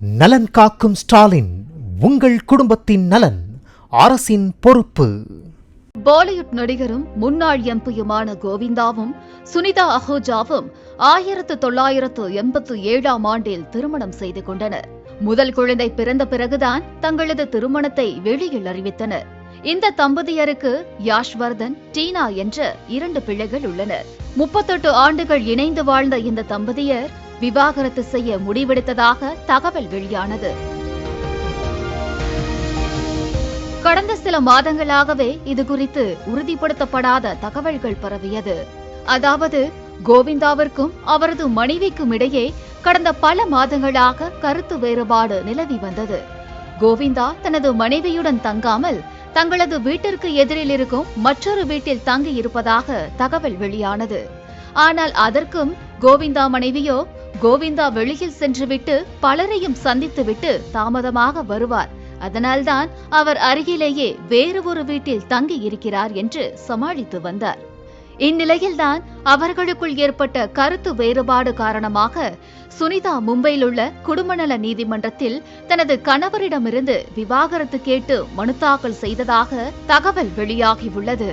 நலன் காக்கும் ஸ்டாலின் உங்கள் குடும்பத்தின் நலன் அரசின் பொறுப்பு. பாலிவுட் நடிகரும் முன்னாள் எம்பியுமான கோவிந்தாவும் சுனிதா அஹோஜாவும் ஆயிரத்து தொள்ளாயிரத்து எண்பத்து ஏழாம் ஆண்டில் திருமணம் செய்து கொண்டனர். முதல் குழந்தை பிறந்த பிறகுதான் தங்களது திருமணத்தை வெளியில் அறிவித்தனர். இந்த தம்பதியருக்கு யாஷ்வர்தன் டீனா என்ற இரண்டு பிள்ளைகள் உள்ளனர். முப்பத்தெட்டு ஆண்டுகள் இணைந்து வாழ்ந்த இந்த தம்பதியர் விவாகரத்து செய்ய முடிவெடுத்ததாக தகவல் வெளியானது. கடந்த சில மாதங்களாகவே இது குறித்து உறுதிப்படுத்தப்படாத தகவல்கள் பரவியது. அதாவது கோவிந்தாவிற்கும் அவரது மனைவிக்கும் இடையே கடந்த பல மாதங்களாக கருத்து வேறுபாடு நிலவி வந்தது. கோவிந்தா தனது மனைவியுடன் தங்காமல் தங்களது வீட்டிற்கு எதிரில் இருக்கும் மற்றொரு வீட்டில் தங்கி இருப்பதாக தகவல் வெளியானது. ஆனால் அதற்கும் கோவிந்தா மனைவியோ கோவிந்தா வெளியில் சென்றுவிட்டு பலரையும் சந்தித்துவிட்டு தாமதமாக வருவார். அதனால்தான் அவர் அருகிலேயே வேறு ஒரு வீட்டில் தங்கி இருக்கிறார் என்று சமாளித்து வந்தார். இந்நிலையில்தான் அவர்களுக்குள் ஏற்பட்ட கருத்து வேறுபாடு காரணமாக சுனிதா மும்பையில் உள்ள குடும்பநல நீதிமன்றத்தில் தனது கணவரிடமிருந்து விவாகரத்து கேட்டு மனு தாக்கல் செய்ததாக தகவல் வெளியாகியுள்ளது.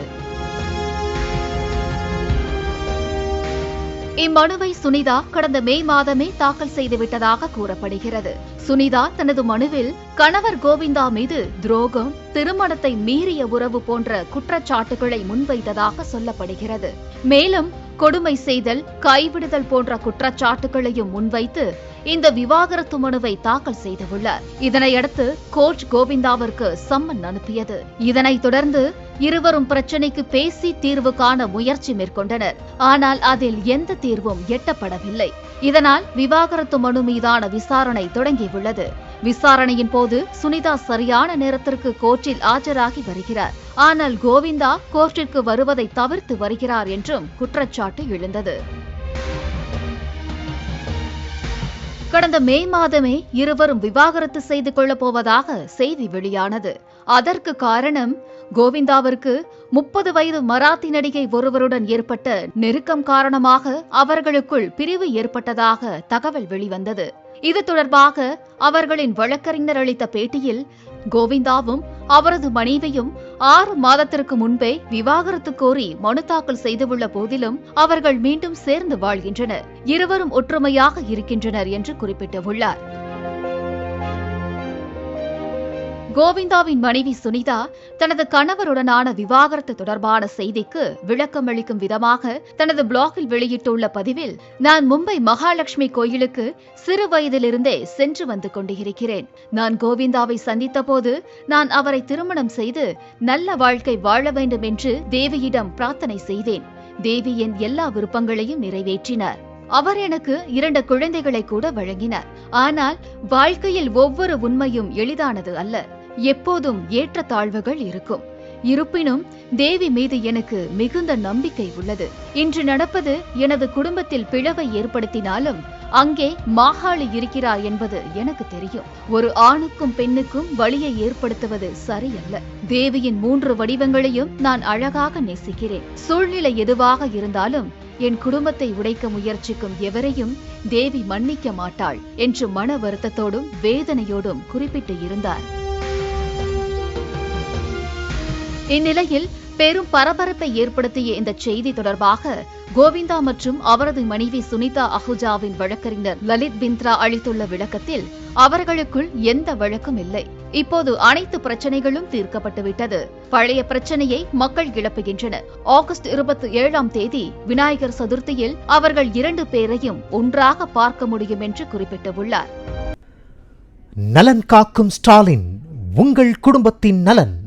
இம்மனுவை சுனிதா கடந்த மே மாதமே தாக்கல் செய்துவிட்டதாக கூறப்படுகிறது. சுனிதா தனது மனுவில் கணவர் கோவிந்தா மீது துரோகம் திருமணத்தை மீறிய உறவு போன்ற குற்றச்சாட்டுகளை முன்வைத்ததாக சொல்லப்படுகிறது. மேலும் கொடுமை செய்தல் கைவிடுதல் போன்ற குற்றச்சாட்டுகளையும் முன்வைத்து இந்த விவாகரத்து மனுவை தாக்கல் செய்துள்ளார் இதனையடுத்து கோர்ட் கோவிந்தாவிற்கு சம்மன் அனுப்பியது. இதனைத் தொடர்ந்து இருவரும் பிரச்சினைக்கு பேசி தீர்வு காண முயற்சி மேற்கொண்டனர். ஆனால் அதில் எந்த தீர்வும் எட்டப்படவில்லை. இதனால் விவாகரத்து மனு மீதான விசாரணை தொடங்கியுள்ளது. விசாரணையின் போது சுனிதா சரியான நேரத்திற்கு கோர்ட்டில் ஆஜராகி வருகிறார். ஆனால் கோவிந்தா கோர்ட்டிற்கு வருவதை தவிர்த்து வருகிறார் என்றும் குற்றச்சாட்டு எழுந்தது. கடந்த மே மாதமே இருவரும் விவாகரத்து செய்து கொள்ளப் போவதாக செய்தி வெளியானது. அதற்கு காரணம் கோவிந்தாவிற்கு முப்பது வயது மராத்தி நடிகை ஒருவருடன் ஏற்பட்ட நெருக்கம் காரணமாக அவர்களுக்குள் பிரிவு ஏற்பட்டதாக தகவல் வெளிவந்தது. இது தொடர்பாக அவர்களின் வழக்கறிஞர் அளித்த பேட்டியில் கோவிந்தாவும் அவரது மனைவியும் ஆறு மாதத்திற்கு முன்பே விவாகரத்து கோரி மனு தாக்கல் செய்துள்ள போதிலும் அவர்கள் மீண்டும் சேர்ந்து வாழ்கின்றனர். இருவரும் ஒற்றுமையாக இருக்கின்றனர் என்று குறிப்பிட்டுள்ளார். கோவிந்தாவின் மனைவி சுனிதா தனது கணவருடனான விவாகரத்து தொடர்பான செய்திக்கு விளக்கம் அளிக்கும் விதமாக தனது பிளாகில் வெளியிட்டுள்ள பதிவில் நான் மும்பை மகாலட்சுமி கோயிலுக்கு சிறு வயதிலிருந்தே சென்று வந்து கொண்டிருக்கிறேன். நான் கோவிந்தாவை சந்தித்தபோது நான் அவரை திருமணம் செய்து நல்ல வாழ்க்கை வாழ வேண்டும் என்று தேவியிடம் பிரார்த்தனை செய்தேன். தேவி என் எல்லா விருப்பங்களையும் நிறைவேற்றினார். அவர் எனக்கு இரண்டு குழந்தைகளை கூட வழங்கினார். ஆனால் வாழ்க்கையில் ஒவ்வொரு உண்மையும் எளிதானது அல்ல. எப்போதும் ஏற்றத்தாழ்வுகள் இருக்கும். இருப்பினும் தேவி மீது எனக்கு மிகுந்த நம்பிக்கை உள்ளது. இன்று நடப்பது எனது குடும்பத்தில் பிளவை ஏற்படுத்தினாலும் அங்கே மாகாளி இருக்கிறார் என்பது எனக்கு தெரியும். ஒரு ஆணுக்கும் பெண்ணுக்கும் வழியை ஏற்படுத்துவது சரியல்ல. தேவியின் மூன்று வடிவங்களையும் நான் அழகாக நேசிக்கிறேன். சூழ்நிலை எதுவாக இருந்தாலும் என் குடும்பத்தை உடைக்க முயற்சிக்கும் எவரையும் தேவி மன்னிக்க மாட்டாள் என்று மன வருத்தத்தோடும் வேதனையோடும் குறிப்பிட்டு இருந்தார். இந்நிலையில் பெரும் பரபரப்பை ஏற்படுத்திய இந்த செய்தி தொடர்பாக கோவிந்தா மற்றும் அவரது மனைவி சுனிதா அஹுஜாவின் வழக்கறிஞர் லலித் பிந்த்ரா அளித்துள்ள விளக்கத்தில் அவர்களுக்குள் எந்த வழக்கும் இல்லை. இப்போது அனைத்து பிரச்சனைகளும் தீர்க்கப்பட்டுவிட்டது. பழைய பிரச்சனையை மக்கள் கிளப்புகின்றனர் ஆகஸ்ட் இருபத்தி ஏழாம் தேதி விநாயகர் சதுர்த்தியில் அவர்கள் இரண்டு பேரையும் ஒன்றாக பார்க்க முடியும் என்று குறிப்பிட்டுள்ளார். நலன் காக்கும் ஸ்டாலின் உங்கள் குடும்பத்தின் நலன்.